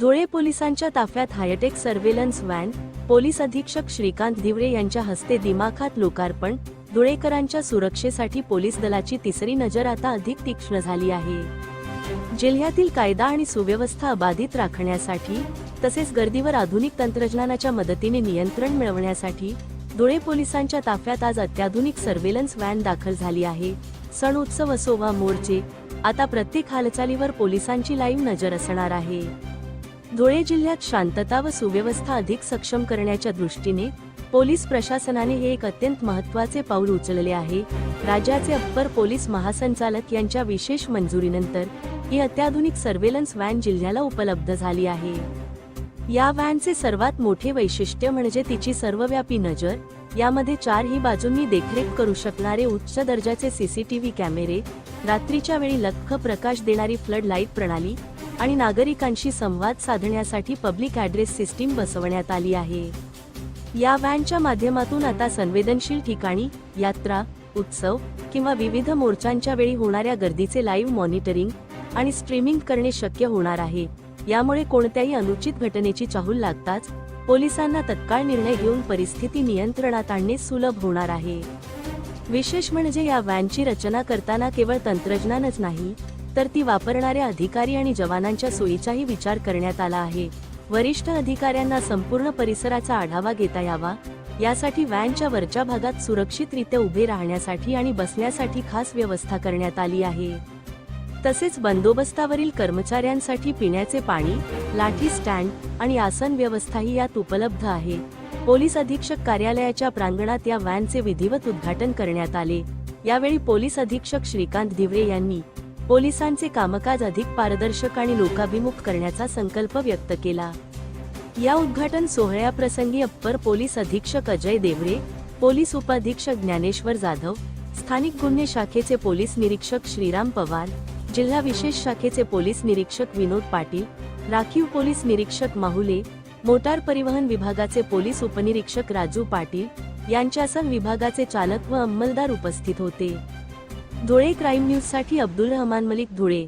धुळे पोलिसांच्या ताफ्यात hi tech surveillance van police अधीक्षक श्रीकांत दिवरे यांच्या हस्ते दिमाखात लोकार्पण धुळेकरांच्या सुरक्षेसाठी पोलीस दलाची तिसरी नजर आता अधिक तीक्ष्ण झाली आहे. जिल्ह्यातील कायदा आणि सुव्यवस्था अबाधित राखण्यासाठी तसेच गर्दीवर आधुनिक तंत्रज्ञानाच्या मदतीने नियंत्रण मिळवण्यासाठी धुळे पोलिसांच्या ताफ्यात आज अत्याधुनिक सर्व्हेलन्स व्हॅन दाखल झाली आहे. सण उत्सव असो वा मोर्चे आता प्रत्येक हालचालीवर पोलिसांची लाईव्ह नजर असणार आहे. धुळे जिल्ह्यात शांतता व सुव्यवस्था अधिक सक्षम करण्याच्या दृष्टीने पोलीस प्रशासनाने हे एक अत्यंत महत्त्वाचे पाऊल उचलले आहे. राज्याचे अप्पर पोलीस महासंचालक यांच्या विशेष मंजुरीनंतर ही अत्याधुनिक सर्व्हेलन्स व्हॅन जिल्ह्याला उपलब्ध झाली आहे. या व्हॅनचे सर्वात मोठे वैशिष्ट्य म्हणजे तिची सर्वव्यापी नजर यामध्ये चारही बाजूंनी देखरेख करू शकणारे उच्च दर्जाचे सीसीटीव्ही कॅमेरे रात्रीच्या वेळी लख्ख प्रकाश देणारी फ्लड लाइट प्रणाली आणि नागरिकांशी संवाद साधण्यासाठी पब्लिक ॲड्रेस सिस्टीम बसवण्यात आली आहे. या व्हॅनच्या माध्यमातून आता संवेदनशील ठिकाणी यात्रा उत्सव किंवा विविध मोर्चांच्या वेळी होणाऱ्या गर्दीचे लाईव्ह मॉनिटरिंग आणि स्ट्रीमिंग करणे शक्य होणार आहे. यामुळे कोणत्याही अनुचित घटनेची चाहूल लागताच पोलिसांना तत्काळ निर्णय घेऊन परिस्थिती नियंत्रणात आणणे सुलभ होणार आहे. विशेष म्हणजे या व्हॅनची रचना करताना केवळ तंत्रज्ञानच नाही तर ती वापरणाऱ्या अधिकारी आणि जवानांच्या सोयीचाही विचार करण्यात आला आहे. वरिष्ठ अधिकाऱ्यांना संपूर्ण परिसराचा आढावा घेता यावा यासाठी व्हॅनच्या वरच्या भागात सुरक्षितरित्या उभे राहण्यासाठी आणि बसण्यासाठी खास व्यवस्था करण्यात आली आहे. तसेच बंदोबस्तावरील कर्मचाऱ्यांसाठी पिण्याचे पाणी लाठी स्टँड आणि आसन व्यवस्थाही यात उपलब्ध आहे. पोलीस अधीक्षक कार्यालयाच्या प्रांगणात या व्हॅनचे विधिवत उद्घाटन करण्यात आले. यावेळी पोलीस अधीक्षक श्रीकांत दिवरे यांनी पोलिसांचे कामकाज अधिक पारदर्शक आणि लोकाभिमुख करण्याचा संकल्प व्यक्त केला. या उद्घाटन सोहळ्याप्रसंगी अप्पर पोलीस अधीक्षक अजय देवरे पोलीस उपाधीक्षक ज्ञानेश्वर जाधव स्थानिक गुन्हे शाखेचे पोलीस निरीक्षक श्रीराम पवार जिल्हा विशेष शाखेचे पोलीस निरीक्षक विनोद पाटील राखीव पोलीस निरीक्षक माहुले मोटार परिवहन विभागाचे पोलीस उपनिरीक्षक राजू पाटील यांच्यासह विभागाचे चालक व अंमलदार उपस्थित होते. धुळे क्राईम न्यूजसाठी अब्दुल रहमान मलिक धुळे.